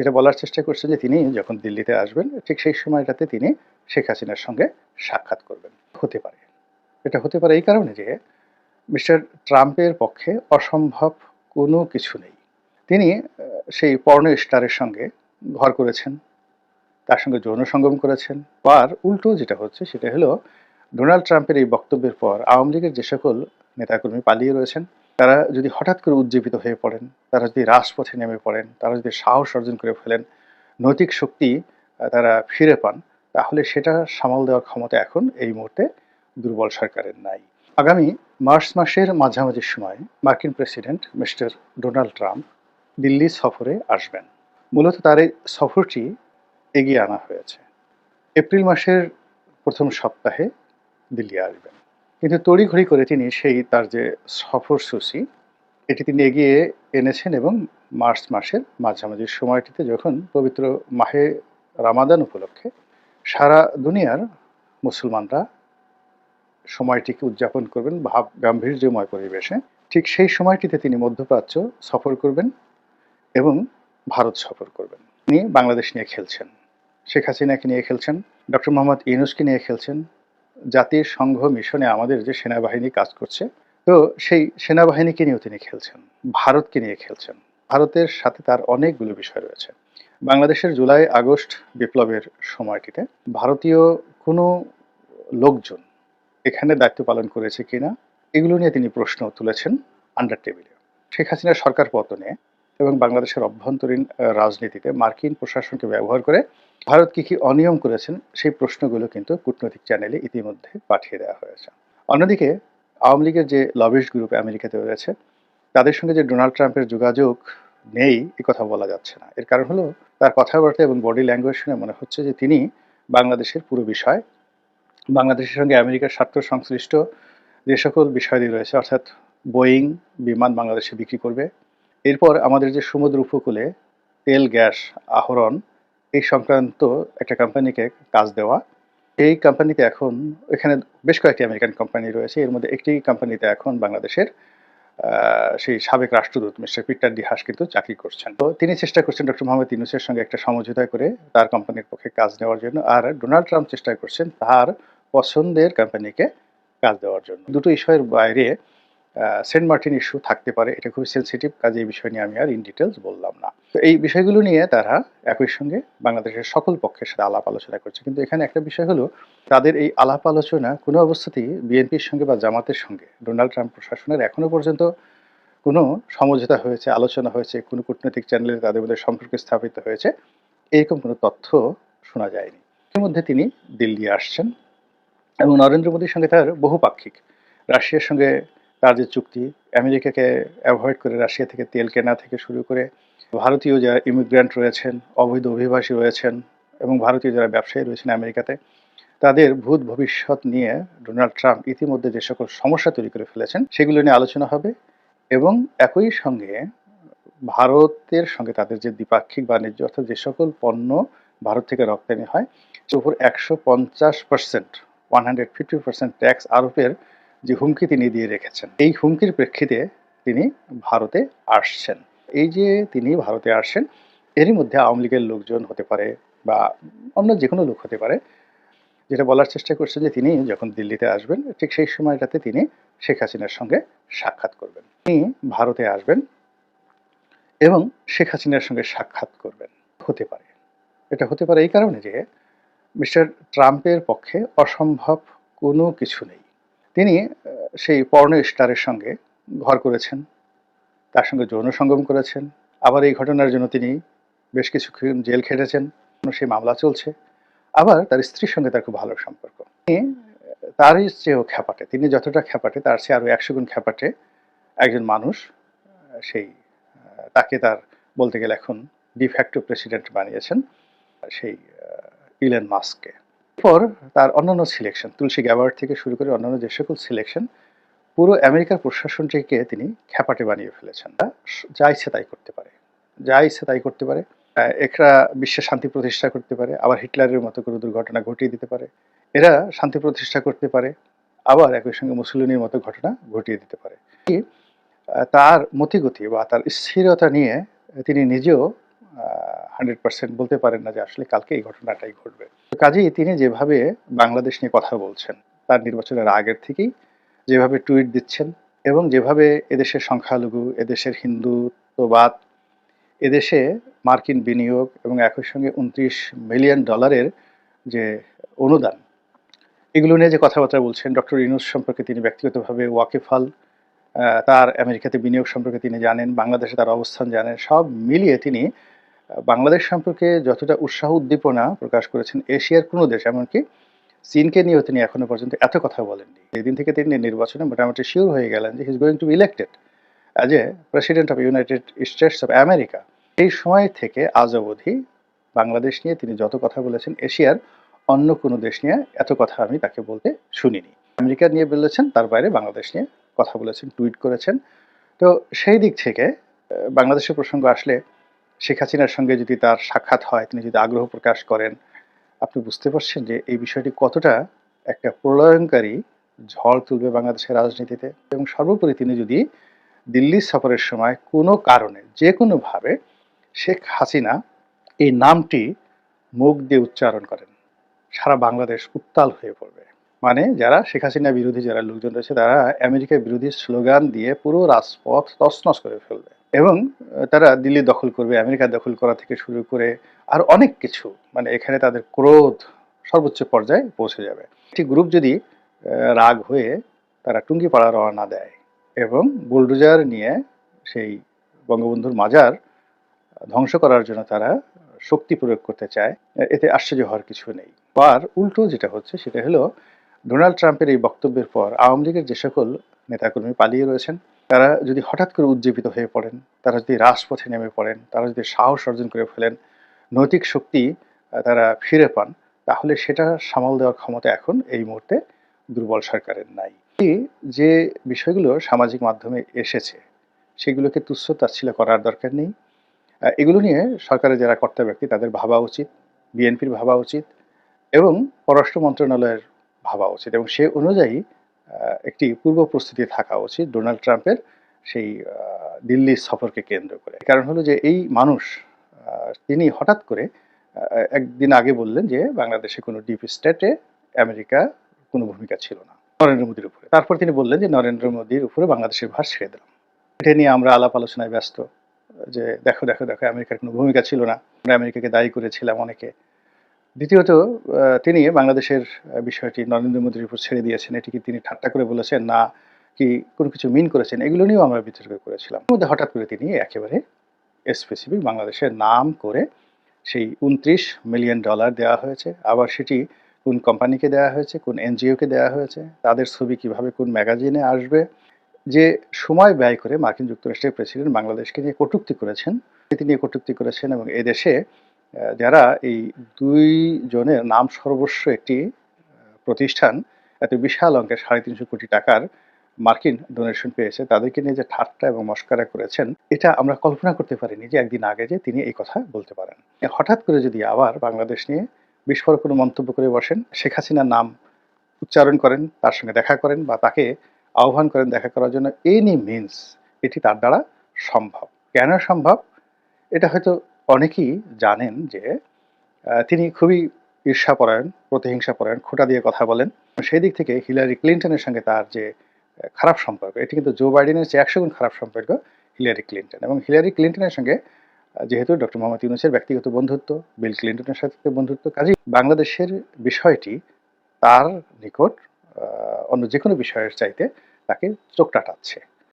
যেটা বলার চেষ্টা করছেন যে তিনি যখন দিল্লিতে আসবেন, ঠিক সেই সময়টাতে তিনি শেখ হাসিনার সঙ্গে সাক্ষাৎ করবেন। হতে পারে। এটা হতে পারে এই কারণে যে মিস্টার ট্রাম্পের পক্ষে অসম্ভব কোনো কিছু নেই। তিনি সেই পর্ণ স্টারের সঙ্গে ঘর করেছেন, তার সঙ্গে যৌন সঙ্গম করেছেন। আর উল্টো যেটা হচ্ছে, সেটা হলো, ডোনাল্ড ট্রাম্পের এই বক্তব্যের পর আওয়ামী লীগের যে সকল নেতাকর্মী পালিয়ে রয়েছেন তারা যদি হঠাৎ করে উজ্জীবিত হয়ে পড়েন, তারা যদি রাজপথে নেমে পড়েন, তারা যদি সাহস অর্জন করে ফেলেন, নৈতিক শক্তি তারা ফিরে পান, তাহলে সেটা সামাল দেওয়ার ক্ষমতা এখন এই মুহূর্তে দুর্বল সরকারের নাই। আগামী মার্চ মাসের মাঝামাঝি সময় মার্কিন president mister Donald Trump Delhi সফরে আসবেন। মূলত তার এই সফরটি এগিয়ে আনা হয়েছে। এপ্রিল মাসের প্রথম সপ্তাহে দিল্লি আসবেন। কিন্তু তড়িঘড়ি করে তিনি সেই তার যে সফরসূচি এটি তিনি এগিয়ে এনেছেন এবং মার্চ মাসের মাঝামাঝি সময়টিতে যখন পবিত্র মাহে রামাদান উপলক্ষে সারা দুনিয়ার মুসলমানরা সময়টিকে উদযাপন করবেন, ভাব গাম্ভীর্যময় পরিবেশে, ঠিক সেই সময়টিতে তিনি মধ্যপ্রাচ্য সফর করবেন এবং ভারত সফর করবেন। তিনি বাংলাদেশ নিয়ে খেলছেন, শেখ হাসিনাকে নিয়ে খেলছেন, ডক্টর মোহাম্মদ ইউনুসকে নিয়ে খেলছেন জাতির সংঘ মিশনে আমাদের যে সেনাবাহিনী কাজ করছে, তো সেই সেনাবাহিনীকে নিয়েও তিনি খেলছেন, ভারতকে নিয়ে খেলছেন। ভারতের সাথে তার অনেকগুলো বিষয় রয়েছে। বাংলাদেশের জুলাই, আগস্ট বিপ্লবের সময়টিতে ভারতীয় কোনো লোকজন এখানে দায়িত্ব পালন করেছে কিনা, এগুলো নিয়ে তিনি প্রশ্ন তুলেছেন আন্ডার টেবিলে শেখ হাসিনার সরকার পতনে এবং বাংলাদেশের অভ্যন্তরীণ রাজনীতিতে মার্কিন প্রশাসনকে ব্যবহার করে ভারত কি কি অনিয়ম করেছেন, সেই প্রশ্নগুলো কিন্তু কূটনৈতিক চ্যানেলে ইতিমধ্যে পাঠিয়ে দেওয়া হয়েছে। অন্যদিকে, আওয়ামী লীগের যে লবিস্ট গ্রুপ আমেরিকাতে রয়েছে, তাদের সঙ্গে যে ডোনাল্ড ট্রাম্পের যোগাযোগ নেই, এ কথা বলা যাচ্ছে না। এর কারণ হলো, তার কথাবার্তা এবং বডি ল্যাঙ্গুয়েজ শুনে মনে হচ্ছে যে তিনি বাংলাদেশের পুরো বিষয়, বাংলাদেশের সঙ্গে আমেরিকার স্বার্থ সংশ্লিষ্ট যে সকল বিষয়াদি রয়েছে, অর্থাৎ বোয়িং বিমান বাংলাদেশে বিক্রি করবে এরপর আমাদের যে সমুদ্র উপকূলে তেল, গ্যাস, আহরণ, এই সংক্রান্ত একটা কোম্পানিকে কাজ দেওয়া। এই কোম্পানিতে এখন এখানে বেশ কয়েকটি আমেরিকান কোম্পানি রয়েছে। এর মধ্যে একটি কোম্পানিতে এখন বাংলাদেশের সেই সাবেক রাষ্ট্রদূত মিস্টার পিটার ডিহাস কিন্তু চাকরি করছেন। তো তিনি চেষ্টা করছেন ডক্টর মোহাম্মদ ইউনুসের সঙ্গে একটা সমঝোতা করে তার কোম্পানির পক্ষে কাজ নেওয়ার জন্য। আর ডোনাল্ড ট্রাম্প চেষ্টা করছেন তার পছন্দের কোম্পানিকে কাজ দেওয়ার জন্য। দুটো ইস্যুয়ের বাইরে সেন্ট মার্টিন ইস্যু থাকতে পারে। এটা খুবই সেন্সিটিভ কাজে এই বিষয় নিয়ে আমি আর ইন ডিটেলস বললাম না। তো এই বিষয়গুলো নিয়ে তারা একই সঙ্গে বাংলাদেশের সকল পক্ষের সাথে আলাপ আলোচনা করছে। কিন্তু এখানে একটা বিষয় হলো, তাদের এই আলাপ আলোচনা কোনো অবস্থাতেই বিএনপির সঙ্গে বা জামাতের সঙ্গে, ডোনাল্ড ট্রাম্প প্রশাসনের এখনও পর্যন্ত কোনো সমঝোতা হয়েছে, আলোচনা হয়েছে, কোনো কূটনৈতিক চ্যানেলে তাদের মধ্যে সম্পর্ক স্থাপিত হয়েছে, এরকম কোনো তথ্য শোনা যায়নি। এর মধ্যে তিনি দিল্লি আসছেন এবং নরেন্দ্র মোদীর সঙ্গে তার বহুপাক্ষিক, রাশিয়ার সঙ্গে যে চুক্তি আমেরিকাকে অ্যাভয়েড করে রাশিয়া থেকে তেল কেনা থেকে শুরু করে ভারতীয় যারা ইমিগ্র্যান্ট রয়েছেন, অবৈধ অভিবাসী রয়েছেন এবং ভারতীয় যারা ব্যবসায়ী রয়েছেন আমেরিকাতে, তাদের ভূত ভবিষ্যৎ নিয়ে ডোনাল্ড ট্রাম্প ইতিমধ্যে যে সকল সমস্যা তৈরি করে ফেলেছেন, সেগুলো নিয়ে আলোচনা হবে এবং একই সঙ্গে ভারতের সঙ্গে তাদের যে দ্বিপাক্ষিক বাণিজ্য অর্থাৎ যে সকল পণ্য ভারত থেকে রপ্তানি হয় তার উপর একশো পঞ্চাশ percent one hundred fifty percent tax আরোপের যে হুমকি তিনি দিয়ে রেখেছেন। এই হুমকির প্রেক্ষিতে তিনি ভারতে আসছেন। এই যে তিনি ভারতে আসছেন, এরই মধ্যে আওয়ামী লীগের লোকজন হতে পারে বা অন্য যে কোনো লোক হতে পারে, যেটা বলার চেষ্টা করছেন যে তিনি যখন দিল্লিতে আসবেন, ঠিক সেই সময়টাতে তিনি শেখ হাসিনার সঙ্গে সাক্ষাৎ করবেন। তিনি ভারতে আসবেন এবং শেখ হাসিনার সঙ্গে সাক্ষাৎ করবেন। হতে পারে। এটা হতে পারে এই কারণে যে মিস্টার ট্রাম্পের পক্ষে অসম্ভব কোনো কিছু নেই। তিনি সেই পর্ণ স্টারের সঙ্গে ঘর করেছেন। তার সঙ্গে যৌন সঙ্গম করেছেন। আবার এই ঘটনার জন্য তিনি বেশ কিছুক্ষণ জেল খেটেছেন। সেই মামলা চলছে। আবার তার স্ত্রীর সঙ্গে তার খুব ভালো সম্পর্ক। তিনি তারই চেয়েও খ্যাপাটে। তিনি যতটা খ্যাপাটে, তার চেয়ে আরও একশো গুণ খ্যাপাটে একজন মানুষ সেই তাকে তার বলতে গেলে এখন ডিফ্যাক্টো প্রেসিডেন্ট বানিয়েছেন, সেই ইলেন মাস্ককে এরপর তার অন্যান্য সিলেকশন তুলসী গ্যাবার্ড থেকে শুরু করে অন্যান্য যে সকল সিলেকশন পুরো আমেরিকার প্রশাসনটিকে তিনি খ্যাপাটে বানিয়ে ফেলেছেন। যা ইচ্ছে তাই করতে পারে। যা ইচ্ছে তাই করতে পারে। এরা বিশ্বে শান্তি প্রতিষ্ঠা করতে পারে। আবার হিটলারের মতো কোনো দুর্ঘটনা ঘটিয়ে দিতে পারে। এরা শান্তি প্রতিষ্ঠা করতে পারে। আবার একই সঙ্গে মুসলিমের মতো ঘটনা ঘটিয়ে দিতে পারে। তার মতিগতি বা তার স্থিরতা নিয়ে তিনি নিজেও হান্ড্রেড পার্সেন্ট বলতে পারেন না যে আসলে কালকে এই ঘটনাটাই ঘটবে। কাজেই তিনি যেভাবে বাংলাদেশ নিয়ে কথা বলছেন, তার নির্বাচনের আগের থেকেই যেভাবে টুইট দিচ্ছেন এবং যেভাবে এদেশের সংখ্যালঘু, এদেশের হিন্দুত্ববাদ, এদেশে মার্কিন বিনিয়োগ এবং একই সঙ্গে উনত্রিশ মিলিয়ন ডলারের যে অনুদান, এগুলো নিয়ে যে কথাবার্তা বলছেন, ডক্টর ইনুস সম্পর্কে তিনি ব্যক্তিগতভাবে ওয়াকিফাল তার আমেরিকাতে বিনিয়োগ সম্পর্কে তিনি জানেন, বাংলাদেশে তার অবস্থান জানেন, সব মিলিয়ে তিনি বাংলাদেশ সম্পর্কে যতটা উৎসাহ উদ্দীপনা প্রকাশ করেছেন এশিয়ার কোনো দেশ, এমনকি চীনকে নিয়েও তিনি এখনও পর্যন্ত এত কথা বলেননি। এদিন থেকে তিনি নির্বাচনে মোটামুটি শিওর হয়ে গেলেন যে he is going to be elected as a president of United States of America এই সময় থেকে আজ অবধি বাংলাদেশ নিয়ে তিনি যত কথা বলেছেন, এশিয়ার অন্য কোনো দেশ নিয়ে এত কথা আমি তাকে বলতে শুনিনি। আমেরিকা নিয়ে বলেছেন, তার বাইরে বাংলাদেশ নিয়ে কথা বলেছেন, টুইট করেছেন। তো সেই দিক থেকে বাংলাদেশের প্রসঙ্গ আসলে শেখ হাসিনার সঙ্গে যদি তার সাক্ষাৎ হয়, তিনি যদি আগ্রহ প্রকাশ করেন, আপনি বুঝতে পারছেন যে এই বিষয়টি কতটা একটা প্রলয়ঙ্কারী ঝড় তুলবে বাংলাদেশের রাজনীতিতে। এবং সর্বোপরি তিনি যদি দিল্লি সফরের সময় কোনো কারণে, যে কোনোভাবে শেখ হাসিনা এই নামটি মুখ দিয়ে উচ্চারণ করেন, সারা বাংলাদেশ উত্তাল হয়ে পড়বে। মানে যারা শেখ হাসিনা বিরোধী, যারা লোকজন রয়েছে, তারা আমেরিকা বিরোধী স্লোগান দিয়ে পুরো রাজপথ তছনছ করে ফেলবে। এবং তারা দিল্লি দখল করবে, আমেরিকা দখল করা থেকে শুরু করে আর অনেক কিছু মানে এখানে তাদের ক্রোধ সর্বোচ্চ পর্যায়ে পৌঁছে যাবে। একটি গ্রুপ যদি রাগ হয়ে তারা টুঙ্গি পাড়া রওনা দেয় এবং বুলডোজার নিয়ে সেই বঙ্গবন্ধুর মাজার ধ্বংস করার জন্য তারা শক্তি প্রয়োগ করতে চায়, এতে আশ্চর্য হওয়ার কিছু নেই। আর উল্টো যেটা হচ্ছে, সেটা হলো, ডোনাল্ড ট্রাম্পের এই বক্তব্যের পর আওয়ামী লীগের যে সকল নেতাকর্মী পালিয়ে রয়েছেন তারা যদি হঠাৎ করে উজ্জীবিত হয়ে পড়েন, তারা যদি রাজপথে নেমে পড়েন, তারা যদি সাহস অর্জন করে ফেলেন, নৈতিক শক্তি তারা ফিরে পান, তাহলে সেটা সামাল দেওয়ার ক্ষমতা এখন এই মুহূর্তে দুর্বল সরকারের নাই। যে বিষয়গুলো সামাজিক মাধ্যমে এসেছে, সেগুলোকে তুচ্ছ তাচ্ছিল্য করার দরকার নেই। এগুলো নিয়ে সরকারের যারা কর্তা ব্যক্তি, তাদের ভাবা উচিত, বিএনপির ভাবা উচিত এবং পররাষ্ট্র মন্ত্রণালয়ের ভাবা উচিত এবং সে অনুযায়ী একটি পূর্ব প্রস্তুতি থাকা উচিত ডোনাল্ড ট্রাম্পের সেই দিল্লি সফরকে কেন্দ্র করে। কারণ হলো যে এই মানুষ তিনি হঠাৎ করে একদিন আগে বললেন যে বাংলাদেশে কোনো ডিপ স্টেটে আমেরিকা কোনো ভূমিকা ছিল না, নরেন্দ্র মোদীর উপরে। তারপর তিনি বললেন যে নরেন্দ্র মোদীর উপরে বাংলাদেশের ভার ছেড়ে দিলাম। এটা নিয়ে আমরা আলাপ আলোচনায় ব্যস্ত, যে দেখো দেখো দেখো, আমেরিকার কোনো ভূমিকা ছিল না। আমরা আমেরিকাকে দায়ী করেছিলাম অনেকে। দ্বিতীয়ত তিনি বাংলাদেশের বিষয়টি নরেন্দ্র মোদীর উপর ছেড়ে দিয়েছেন। এটি কি তিনি ঠাট্টা করে বলেছেন, না কি কোনো কিছু মিন করেছেন, এগুলো নিয়েও আমরা বিতর্ক করেছিলাম। মধ্যে হঠাৎ করে তিনি একেবারে স্পেসিফিক বাংলাদেশের নাম করে সেই উনত্রিশ মিলিয়ন ডলার দেওয়া হয়েছে। আবার সেটি কোন কোম্পানিকে দেওয়া হয়েছে, কোন এনজিওকে দেওয়া হয়েছে, তাদের ছবি কীভাবে কোন ম্যাগাজিনে আসবে, যে সময় ব্যয় করে মার্কিন যুক্তরাষ্ট্রের প্রেসিডেন্ট বাংলাদেশকে নিয়ে কটূক্তি করেছেন, তিনি কটূক্তি করেছেন এবং এদেশে যারা এই দুই জনের নাম সর্বস্ব একটি প্রতিষ্ঠান, এত বিশাল অঙ্কের সাড়ে তিনশো কোটি টাকার মার্কিন ডোনেশন পেয়েছে, তাদেরকে নিয়ে যে ঠাট্টা এবং মস্কারা করেছেন, এটা আমরা কল্পনা করতে পারিনি যে একদিন আগে যে তিনি এই কথা বলতে পারেন। হঠাৎ করে যদি আবার বাংলাদেশ নিয়ে বিস্ফোরক কোনো মন্তব্য করে বসেন, শেখ হাসিনার নাম উচ্চারণ করেন, তার সঙ্গে দেখা করেন বা তাকে আহ্বান করেন দেখা করার জন্য এনি মিনস এটি তার দ্বারা সম্ভব। কেন সম্ভব? এটা হয়তো অনেকেই জানেন যে তিনি খুবই ঈর্ষাপরায়ণ, প্রতিহিংসাপরায়ণ, খোটা দিয়ে কথা বলেন। সেই দিক থেকে হিলারি ক্লিন্টনের সঙ্গে তার যে খারাপ সম্পর্ক, এটি কিন্তু জো বাইডেনের চেয়ে একশো গুণ খারাপ সম্পর্ক হিলারি ক্লিন্টন। এবং হিলারি ক্লিন্টনের সঙ্গে যেহেতু ডক্টর মোহাম্মদ ইউনুসের ব্যক্তিগত বন্ধুত্ব, বিল ক্লিন্টনের সাথে বন্ধুত্ব, কাজেই বাংলাদেশের বিষয়টি তার নিকট অন্য যে কোনো বিষয়ের চাইতে তাকে চোখ টাটাচ্ছে